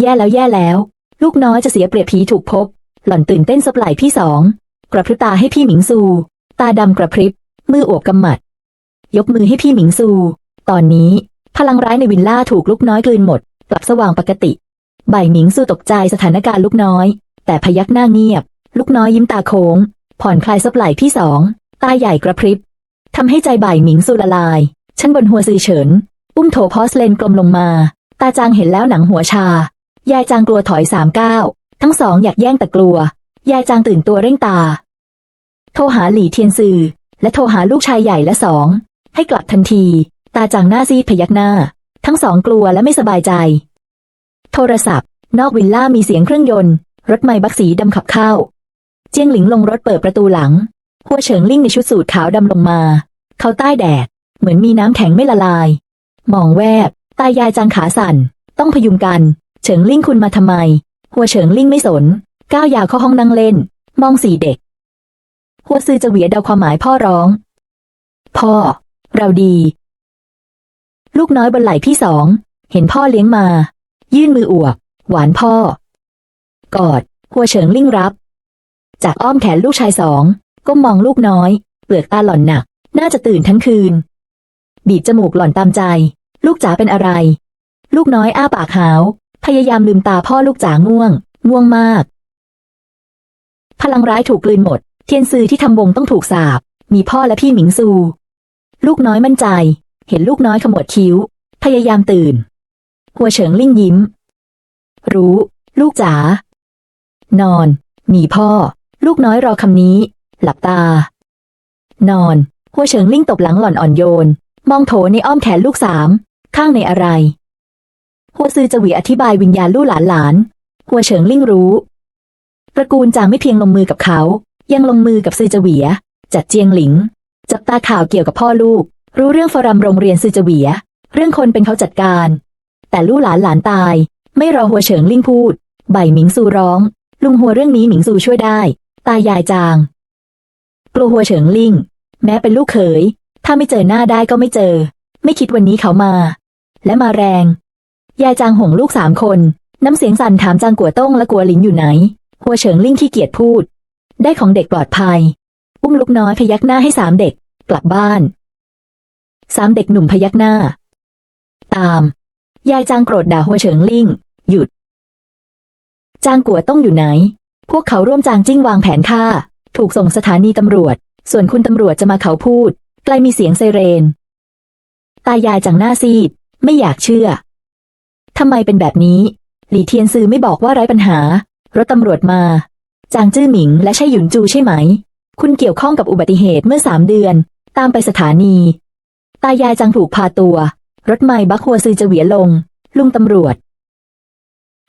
แย่แล้วแย่แล้ว ลูกน้อยจะเสียเปรียบผีถูกพบ หล่อนตื่นเต้นสบไหลพี่สอง กระพริบตาให้พี่หมิงซู ตาดำกระพริบ มืออวบกำหมัด ยกมือให้พี่หมิงซู ตอนนี้ พลังร้ายในวิลล่าถูกลูกน้อยกลืนหมด กลับสว่างปกติ บ่ายหมิงซูตกใจสถานการณ์ลูกน้อย แต่พยักหน้าเงียบ ลูกน้อยยิ้มตาโค้ง ผ่อนคลายสบไหลพี่สอง ตาใหญ่กระพริบทำให้ใจบ่ายหมิงซูละลาย ชั้นบนหัวซือเฉิน อุ้มโถพอสเลนกลมลงมา ตาจางเห็นแล้วหนังหัวชา ยายจางกลัวถอยสามก้าวทั้งสองอยากแย่งแต่กลัว ยายจางตื่นตัวเร่งตา โทรหาหลี่เทียนซือและโทรหาลูกชายใหญ่และสอง ให้กลับทันที ตาจางหน้าซีดพยักหน้า ทั้งสองกลัวและไม่สบายใจ โทรศัพท์ นอกวิลล่ามีเสียงเครื่องยนต์ รถไม้บักสีดำขับเข้า เจียงหลิงลงรถเปิดประตูหลัง หัวเฉิงลิ่งในชุดสูทขาวดำลงมา เขาใต้แดด เหมือนมีน้ำแข็งไม่ละลาย มองแวบ ตายายจางขาสั่น ต้องพยุงกัน เฉิงลิ่งคุณมาทำไม หัวเฉิงลิ่งไม่สน ก้าวยาวเข้าห้องนั่งเล่น มองสี่เด็ก หัวซือจะเหวียเดาความหมายพ่อร้อง พ่อ เราดี ลูกน้อยบนไหล่พี่สอง เห็นพ่อเลี้ยงมา ยื่นมืออวบ หวานพ่อ กอด หัวเฉิงลิ่งรับ จากอ้อมแขนลูกชายสองก้มมองลูกน้อย เปลือกตาหล่อนหนัก น่าจะตื่นทั้งคืน บีบจมูกหล่อนตามใจ ลูกจ๋าเป็นอะไร ลูกน้อยอ้าปากหาว พยายามลืมตาพ่อลูกจ๋าง่วง ง่วงมาก พลังร้ายถูกกลืนหมด เทียนซือที่ทำวงต้องถูกสาบ มีพ่อและพี่หมิงซู ลูกน้อยมั่นใจ เห็นลูกน้อยขมวดคิ้ว พยายามตื่น หัวเฉิงลิ่งยิ้ม รู้ ลูกจ๋านอน มีพ่อ ลูกน้อยรอคำนี้ หลับตา นอน หัวเฉิงลิ่งตบหลังหล่อนอ่อนโยน มองโถในอ้อมแขนลูกสาม ข้างในอะไร หัวซือจวีอธิบายวิญญาณลู่หลานหลาน หัวเฉิงลิ่งรู้ ตระกูลจางไม่เพียงลงมือกับเขา ยังลงมือกับซือจวีจัดเจียงหลิง จับตาข่าวเกี่ยวกับพ่อลูก รู้เรื่องฟอรัมโรงเรียนซือจวีเรื่องคนเป็นเขาจัดการ แต่ลู่หลานหลานตาย ไม่รอหัวเฉิงลิ่งพูด ใบหมิงซูร้อง ลุงหัวเรื่องนี้หมิงซูช่วยได้ ตายายจาง กลัวหัวเฉิงลิ่ง แม้เป็นลูกเขย ถ้าไม่เจอหน้าได้ก็ไม่เจอ ไม่คิดวันนี้เขามา และมาแรง ยายจางหงลูกสามคน น้ำเสียงสั่นถามจางกัวต้งและกัวหลินอยู่ไหน หัวเฉิงลิ่งขี้เกียจพูด ได้ของเด็กปลอดภัย อุ้มลูกน้อยพยักหน้าให้สามเด็ก กลับบ้านสามเด็กหนุ่มพยักหน้า ตาม ยายจางโกรธด่าหัวเฉิงลิ่ง หยุด จางกัวต้องอยู่ไหน พวกเขาร่วมจางจิ้งวางแผนฆ่า ถูกส่งสถานีตำรวจ ส่วนคุณตำรวจจะมาเขาพูดใกล้มีเสียงไซเรน ตายายจังหน้าซีด ไม่อยากเชื่อ ทำไมเป็นแบบนี้ หลี่เทียนซือไม่บอกว่าไร้ปัญหา รถตำรวจมา จางจื้อหมิงและใช่หยุนจูใช่ไหม คุณเกี่ยวข้องกับอุบัติเหตุเมื่อสามเดือน ตามไปสถานี ตายายจังถูกพาตัว รถไมล์บักฮัวซือจะเหวียลง ลุงตำรวจ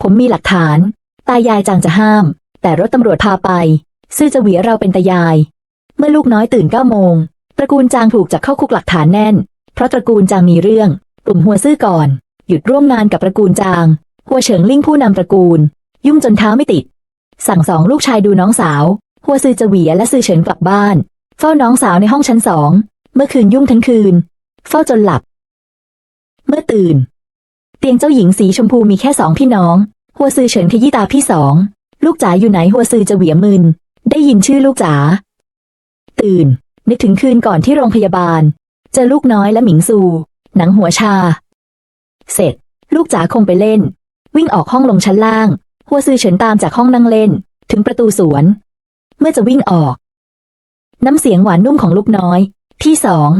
ผมมีหลักฐาน ตายายจังจะห้าม แต่รถตำรวจพาไป ซื่อจะเหวียเราเป็นตายาย เมื่อลูกน้อยตื่นเก้าโมง ตระกูลจางถูกจับเข้าคุกหลักฐานแน่น เพราะตระกูลจางมีเรื่องกลุ่มหัวซื่อก่อน หยุดร่วมงานกับตระกูลจาง หัวเฉิงลิ่งผู้นำตระกูล ยุ่งจนเท้าไม่ติด สั่งสองลูกชายดูน้องสาว หัวซือจวีและซือเฉินกลับบ้าน เฝ้าน้องสาวในห้องชั้นสอง เมื่อคืนยุ่งทั้งคืน เฝ้าจนหลับ เมื่อตื่น เตียงเจ้าหญิงสีชมพูมีแค่สองพี่น้อง หัวซือเฉินขยี้ตาพี่สอง ลูกจ๋าอยู่ไหนหัวซือจะเหวียมึน ได้ยินชื่อลูกจ๋า ตื่น นึกถึงคืนก่อนที่โรงพยาบาล เจอลูกน้อยและหมิงซู หนังหัวชา เสร็จ ลูกจ๋าคงไปเล่น วิ่งออกห้องลงชั้นล่าง หัวซือเฉินตามจากห้องนั่งเล่น ถึงประตูสวน เมื่อจะวิ่งออก น้ำเสียงหวานนุ่มของลูกน้อยที่สอง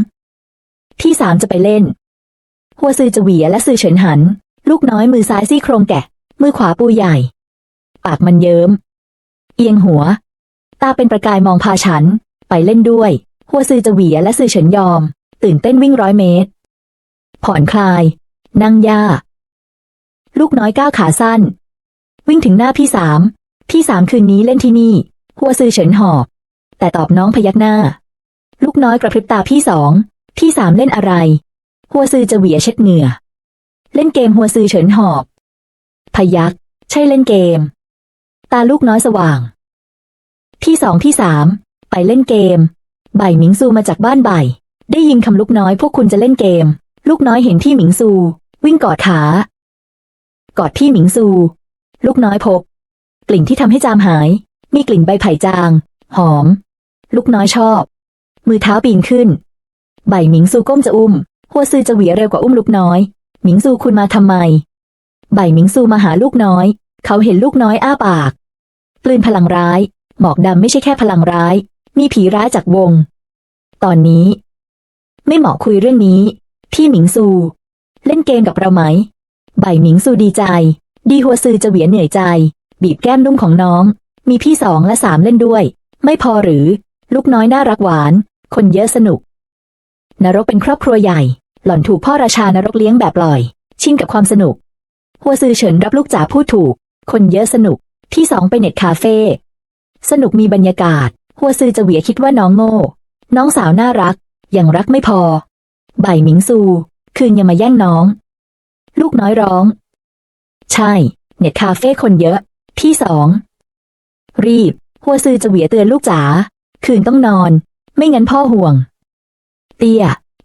ที่สามจะไปเล่น หัวซือจะเหวียและซือเฉินหัน ลูกน้อยมือซ้ายซี่โครงแกะ มือขวาปูใหญ่ ปากมันเยิ้ม เอียงหัว ตาเป็นประกายมองพาฉัน ไปเล่นด้วย หัวซือจะเหวียและซือเฉินยอม ตื่นเต้นวิ่งร้อยเมตร ผ่อนคลาย นั่งยาลูกน้อยก้าวขาสั้น วิ่งถึงหน้าพี่สาม พี่สามคืนนี้เล่นที่นี่ หัวซือเฉินหอบ แต่ตอบน้องพยักหน้า ลูกน้อยกระพริบตาพี่สอง พี่สามเล่นอะไร หัวซือจะเหวียเช็ดเหงื่อ เล่นเกมหัวซือเฉินหอบ พยัก ใช่เล่นเกม ตาลูกน้อยสว่าง พี่สองพี่สาม ไปเล่นเกม ใบหมิงซูมาจากบ้านใบ ได้ยินคำลูกน้อยพวกคุณจะเล่นเกม ลูกน้อยเห็นที่หมิงซู วิ่งกอดขา กอดพี่หมิงซู ลูกน้อยพบ กลิ่นที่ทำให้จามหาย มีกลิ่นใบไผ่จาง หอม ลูกน้อยชอบ มือเท้าปีนขึ้น ใบหมิงซูก้มจะอุ้ม หัวซือจะเหวียเร็วกว่าอุ้มลูกน้อย หมิงซูคุณมาทำไม ใบหมิงซูมาหาลูกน้อย เขาเห็นลูกน้อยอ้าปาก กลืนพลังร้าย หมอกดำไม่ใช่แค่พลังร้าย มีผีร้ายจากวง ตอนนี้ ไม่เหมาะคุยเรื่องนี้ พี่หมิงซู เล่นเกมกับเราไหม ใบหมิงซูดีใจ ดีหัวซือจะเหวียนเหนื่อยใจ บีบแก้มนุ่มของน้อง มีพี่สองและสามเล่นด้วย ไม่พอหรือ ลูกน้อยน่ารักหวาน คนเยอะสนุก นรกเป็นครอบครัวใหญ่ หล่อนถูกพ่อราชานรกเลี้ยงแบบปล่อย ชินกับความสนุก หัวซือเฉินรับลูกจ๋าพูดถูก คนเยอะสนุก พี่สองไปเน็ตคาเฟ่สนุกมีบรรยากาศ หัวซือจะเหวียคิดว่าน้องโง่ น้องสาวน่ารัก ยังรักไม่พอ ใบหมิงซู คืนอย่ามาแย่งน้อง ลูกน้อยร้อง ใช่ เน็ตคาเฟ่คนเยอะ พี่สอง รีบ หัวซือจะเหวียเตือนลูกจ๋า คืนต้องนอน ไม่งั้นพ่อห่วง เตี้ย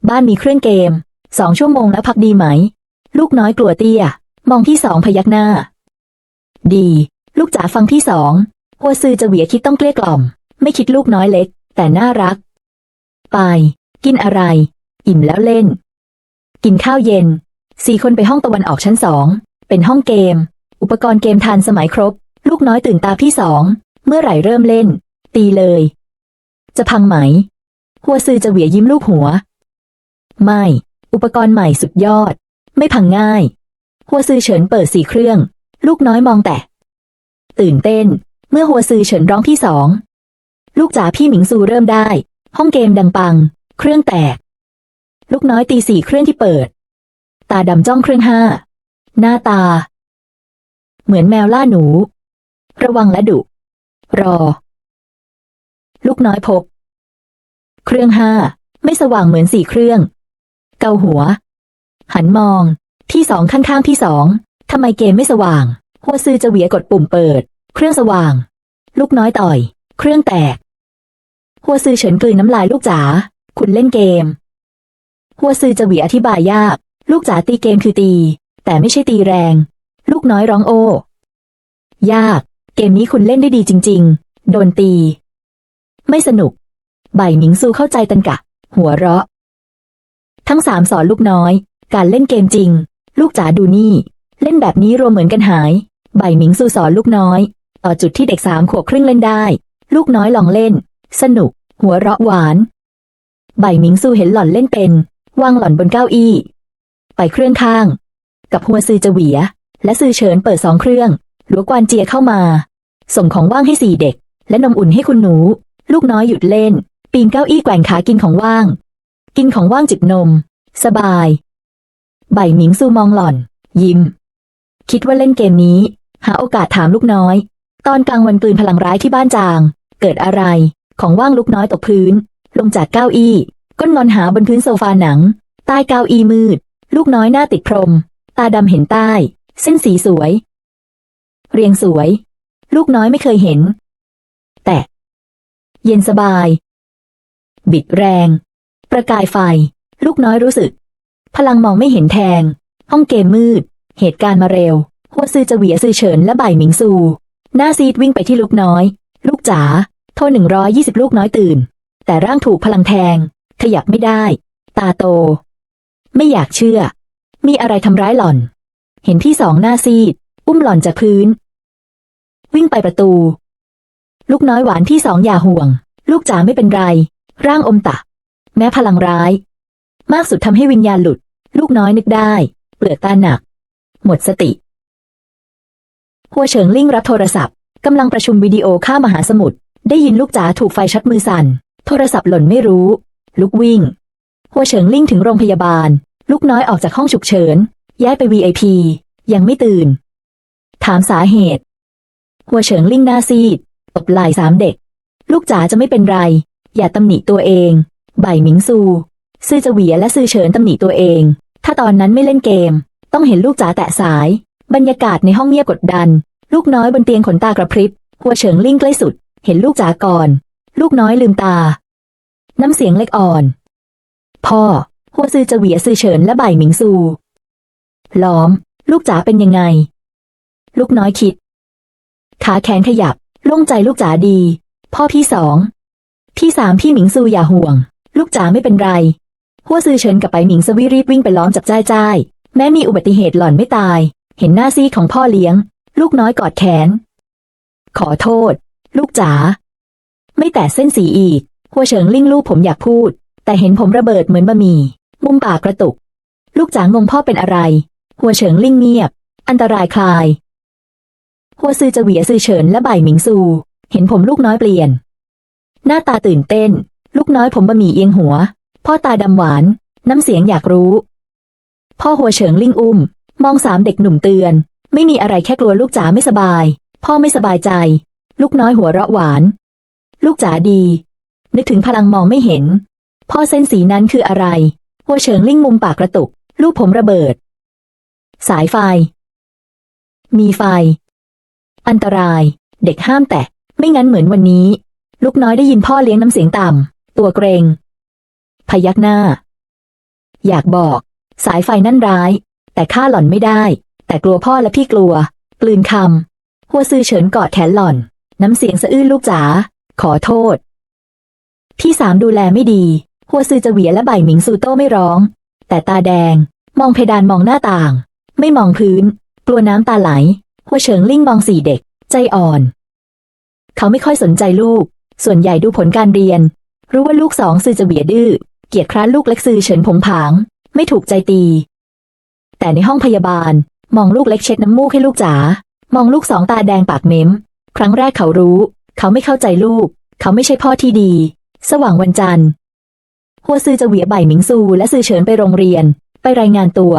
บ้านมีเครื่องเกม สองชั่วโมงแล้วพักดีไหม ลูกน้อยกลัวเตี้ย มองพี่สองพยักหน้า ดี ลูกจ๋าฟังพี่สอง หัวซือจะเหวียคิดต้องเกลี้ยกล่อม ไม่คิดลูกน้อยเล็ก แต่น่ารัก ไป กินอะไร อิ่มแล้วเล่น กินข้าวเย็น สี่คนไปห้องตะวันออกชั้นสอง เป็นห้องเกม อุปกรณ์เกมทันสมัยครบ ลูกน้อยตื่นตาพี่สอง เมื่อไหร่เริ่มเล่น ตีเลย จะพังไหม หัวซือจะเหวียยิ้มลูกหัว ไม่ อุปกรณ์ใหม่สุดยอด ไม่พังง่าย หัวซือเฉินเปิดสี่เครื่อง ลูกน้อยมองแต่ ตื่นเต้น เมื่อหัวซือเฉินร้องที่สอง ลูกจ๋าพี่หมิงซูเริ่มได้ ห้องเกมดังปัง เครื่องแตก ลูกน้อยตีสี่เครื่องที่เปิด ตาดำจ้องเครื่องห้า หน้าตา เหมือนแมวล่าหนู ระวังและดุ รอ ลูกน้อยพบ เครื่องห้า ไม่สว่างเหมือนสี่เครื่อง เกาหัว หันมอง ที่สองข้างๆที่สองทำไมเกมไม่สว่าง หัวซือจะเหวียกดปุ่มเปิด เครื่องสว่าง ลูกน้อยต่อย เครื่องแตก หัวซือเฉินกลืนน้ำลายลูกจ๋า คุณเล่นเกม หัวซือจะหวีอธิบายยาก ลูกจ๋าตีเกมคือตี แต่ไม่ใช่ตีแรง ลูกน้อยร้องโอ้ ยาก เกมนี้คุณเล่นได้ดีจริง ๆ โดนตี ไม่สนุก ใบหมิงซูเข้าใจตันกะ หัวเราะ ทั้งสามสอนลูกน้อย การเล่นเกมจริง ลูกจ๋าดูนี่ เล่นแบบนี้รวมเหมือนกันหาย ใบหมิงซูสอนลูกน้อย ต่อจุดที่เด็กสามขวบครึ่งเล่นได้ ลูกน้อยลองเล่น สนุก หัวเราะหวาน ใบหมิงซูเห็นหล่อนเล่นเป็น วางหล่อนบนเก้าอี้ ไปเครื่องข้าง กับหัวซือจะเหวีย และซือเฉินเปิดสองเครื่องหลัวกวานเจียเข้ามา ส่งของว่างให้สี่เด็ก และนมอุ่นให้คุณหนู ลูกน้อยหยุดเล่น ปีนเก้าอี้แกว่งขากินของว่าง กินของว่างจิบนม สบาย ใบหมิงซูมองหล่อน ยิ้ม คิดว่าเล่นเกมนี้ หาโอกาสถามลูกน้อย ตอนกลางวันกลืนพลังร้ายที่บ้านจาง เกิดอะไรของว่างลูกน้อยตกพื้น ลงจากเก้าอี้ ก้นอนหาบนพื้นโซฟาหนัง ใต้เก้าอี้มืด ลูกน้อยหน้าติดพรม ตาดำเห็นใต้ เส้นสีสวย เรียงสวย ลูกน้อยไม่เคยเห็น แต่ เย็นสบาย บิดแรง ประกายไฟ ลูกน้อยรู้สึก พลังมองไม่เห็นแทง ห้องเกมมืด เหตุการณ์มาเร็วหัวซือจะเหวียซือเฉินและบ่ายหมิงซู หน้าซีดวิ่งไปที่ลูกน้อย ลูกจ๋าโทรหนึ่งร้อยยี่สิบลูกน้อยตื่น แต่ร่างถูกพลังแทง ขยับไม่ได้ ตาโต ไม่อยากเชื่อ มีอะไรทำร้ายหล่อน เห็นพี่สองหน้าซีด อุ้มหล่อนจากพื้น วิ่งไปประตู ลูกน้อยหวานพี่สองอย่าห่วง ลูกจ๋าไม่เป็นไร ร่างอมตะ แม้พลังร้าย มากสุดทำให้วิญญาณหลุด ลูกน้อยนึกได้ เปลือกตาหนัก หมดสติ หัวเฉิงลิ่งรับโทรศัพท์กำลังประชุมวิดีโอข้ามมหาสมุทรได้ยินลูกจ๋าถูกไฟช็อตมือสั่น โทรศัพท์หล่นไม่รู้ ลุกวิ่ง หัวเฉิงลิ่งถึงโรงพยาบาล ลูกน้อยออกจากห้องฉุกเฉิน ย้ายไป VIP ยังไม่ตื่น ถามสาเหตุ หัวเฉิงลิ่งหน้าซีดตบไหล่สามเด็ก ลูกจ๋าจะไม่เป็นไร อย่าตำหนิตัวเอง ใบหมิงซู ซื่อจะเหวียและซื่อเฉินตำหนิตัวเอง ถ้าตอนนั้นไม่เล่นเกม ต้องเห็นลูกจ๋าแตะสาย บรรยากาศในห้องเงียบกดดัน ลูกน้อยบนเตียงขนตากระพริบ หัวเฉิงลิ่งใกล้สุด เห็นลูกจ๋าก่อน ลูกน้อยลืมตา น้ำเสียงเล็กอ่อน พ่อหัวซือจะเหวียซือเฉินและใบหมิงซู ล้อม ลูกจ๋าเป็นยังไง ลูกน้อยคิด ขาแขนขยับโล่งใจลูกจ๋าดี พ่อพี่สอง พี่สามพี่หมิงซูอย่าห่วง ลูกจ๋าไม่เป็นไรหัวซือเฉินกับไปหมิงสวิรีบวิ่งไปล้อมจับจ้ายจ้ายแม้มีอุบัติเหตุหล่อนไม่ตาย เห็นหน้าซีของพ่อเลี้ยง ลูกน้อยกอดแขน ขอโทษ ลูกจ๋าไม่แตะเส้นสีอีก หัวเฉิงลิ่งลูกผมอยากพูด แต่เห็นผมระเบิดเหมือนบะหมี่มุมปากกระตุก ลูกจ๋างงพ่อเป็นอะไร หัวเฉิงลิ่งเงียบ อันตรายคลาย หัวซือจะเหวียซือเฉินและใบหมิงซู เห็นผมลูกน้อยเปลี่ยน หน้าตาตื่นเต้น ลูกน้อยผมบะหมี่เอียงหัว พ่อตาดำหวาน น้ำเสียงอยากรู้ พ่อหัวเฉิงลิ่งอุ้ม มองสามเด็กหนุ่มเตือน ไม่มีอะไรแค่กลัวลูกจ๋าไม่สบาย พ่อไม่สบายใจ ลูกน้อยหัวเราะหวาน ลูกจ๋าดี นึกถึงพลังมองไม่เห็น พ่อเส้นสีนั้นคืออะไรหัวเฉิงลิ่งมุมปากกระตุกลูกผมระเบิด สายไฟ มีไฟ อันตราย เด็กห้ามแตะ ไม่งั้นเหมือนวันนี้ ลูกน้อยได้ยินพ่อเลี้ยงน้ำเสียงต่ำ ตัวเกรง พยักหน้า อยากบอก สายไฟนั่นร้าย แต่ข้าหล่อนไม่ได้ แต่กลัวพ่อและพี่กลัว กลืนคำหัวซือเฉินกอดแขนหล่อน น้ำเสียงสะอื้นลูกจ๋า ขอโทษ พี่สามดูแลไม่ดี หัวซือจะเหวียและใบหมิงซูโต้ไม่ร้อง แต่ตาแดง มองเพดานมองหน้าต่าง ไม่มองพื้น กลัวน้ำตาไหล หัวเฉิงลิ่งมองสี่เด็ก ใจอ่อน เขาไม่ค่อยสนใจลูก ส่วนใหญ่ดูผลการเรียน รู้ว่าลูกสองซือจะเบียดื้อ เกียดคร้านลูกเล็กซือเฉินผงผาง ไม่ถูกใจตี แต่ในห้องพยาบาล มองลูกเล็กเช็ดน้ำมูกให้ลูกจ๋ามองลูกสองตาแดงปากเม้ม ครั้งแรกเขารู้ เขาไม่เข้าใจลูก เขาไม่ใช่พ่อที่ดี สว่างวันจันทร์ หัวซือจะเหวียใบหมิงซูและซือเฉินไปโรงเรียน ไปรายงานตัว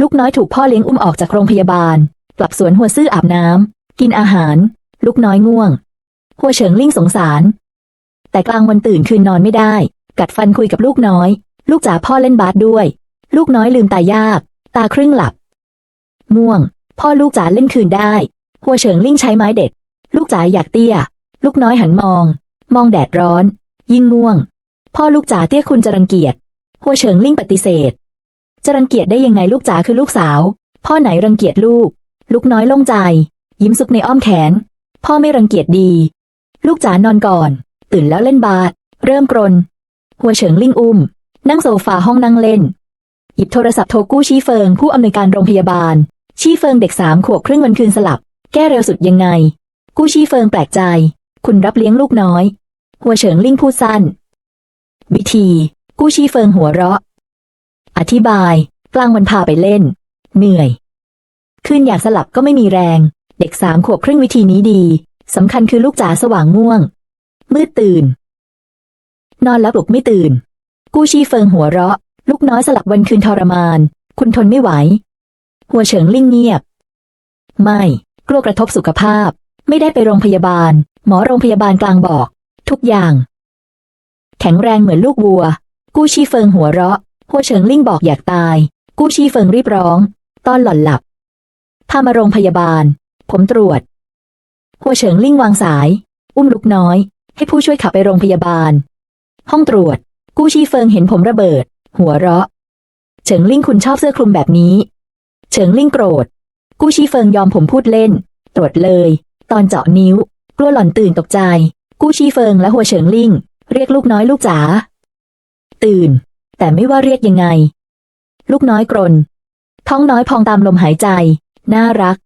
ลูกน้อยถูกพ่อเลี้ยงอุ้มออกจากโรงพยาบาล กลับสวนหัวซื่ออาบน้ำกินอาหาร ลูกน้อยง่วง หัวเฉิงลิ่งสงสาร แต่กลางวันตื่นคืนนอนไม่ได้ กัดฟันคุยกับลูกน้อย ลูกจ๋าพ่อเล่นบาสด้วย ลูกน้อยลืมตายาก ตาครึ่งหลับม่วง พ่อลูกจ๋าเล่นคืนได้ หัวเฉิงลิ่งใช้ไม้เด็ด ลูกจ๋าอยากเตี้ย ลูกน้อยหันมอง มองแดดร้อน ยิ่งง่วง พ่อลูกจ๋าเตี้ยคุณจะรังเกียจหัวเฉิงลิ่งปฏิเสธ จะรังเกียจได้ยังไงลูกจ๋าคือลูกสาว พ่อไหนรังเกียจลูก ลูกน้อยโล่งใจ ยิ้มซุกในอ้อมแขน พ่อไม่รังเกียจดี ลูกจ๋านอนก่อน ตื่นแล้วเล่นบาสเริ่มกรน หัวเฉิงลิ่งอุ้ม นั่งโซฟาห้องนั่งเล่น หยิบโทรศัพท์โทรกู้ชี้เฟิงผู้อำนวยการโรงพยาบาล ชี้เฟิงเด็กสามขวบครึ่งวันคืนสลับ แก้เร็วสุดยังไง กู้ชี้เฟิงแปลกใจ คุณรับเลี้ยงลูกน้อย หัวเฉิงลิ่งพูดสั้น วิธี กู้ชี้เฟิงหัวเราะ อธิบาย กลางวันพาไปเล่น เหนื่อยคืนอยากสลับก็ไม่มีแรง เด็กสามขวบครึ่งวิธีนี้ดีสำคัญคือลูกจ๋าสว่างง่วง มืดตื่น นอนแล้วปลุกไม่ตื่น กู้ชีเฟิงหัวเราะ ลูกน้อยสลับวันคืนทรมาน คุณทนไม่ไหว หัวเฉิงลิ่งเงียบ ไม่ กลัวกระทบสุขภาพ ไม่ได้ไปโรงพยาบาล หมอโรงพยาบาลกลางบอก ทุกอย่าง แข็งแรงเหมือนลูกวัว กู้ชีเฟิงหัวเราะหัวเฉิงลิ่งบอกอยากตาย กู้ชีเฟิงรีบร้อง ตอนหล่อนหลับพามาโรงพยาบาล ผมตรวจ หัวเฉิงลิ่งวางสาย อุ้มลูกน้อย ให้ผู้ช่วยขับไปโรงพยาบาล ห้องตรวจ กู้ชีเฟิงเห็นผมระเบิด หัวเราะ เฉิงลิ่งคุณชอบเสื้อคลุมแบบนี้ เฉิงลิ่งโกรธ กู้ชีเฟิงยอมผมพูดเล่น ตรวจเลย ตอนเจาะนิ้ว กลัวหล่อนตื่นตกใจ กู้ชีเฟิงและหัวเฉิงลิงเรียกลูกน้อยลูกจ๋าตื่น แต่ไม่ว่าเรียกยังไง ลูกน้อยกรน ท้องน้อยพองตามลมหายใจ น่ารัก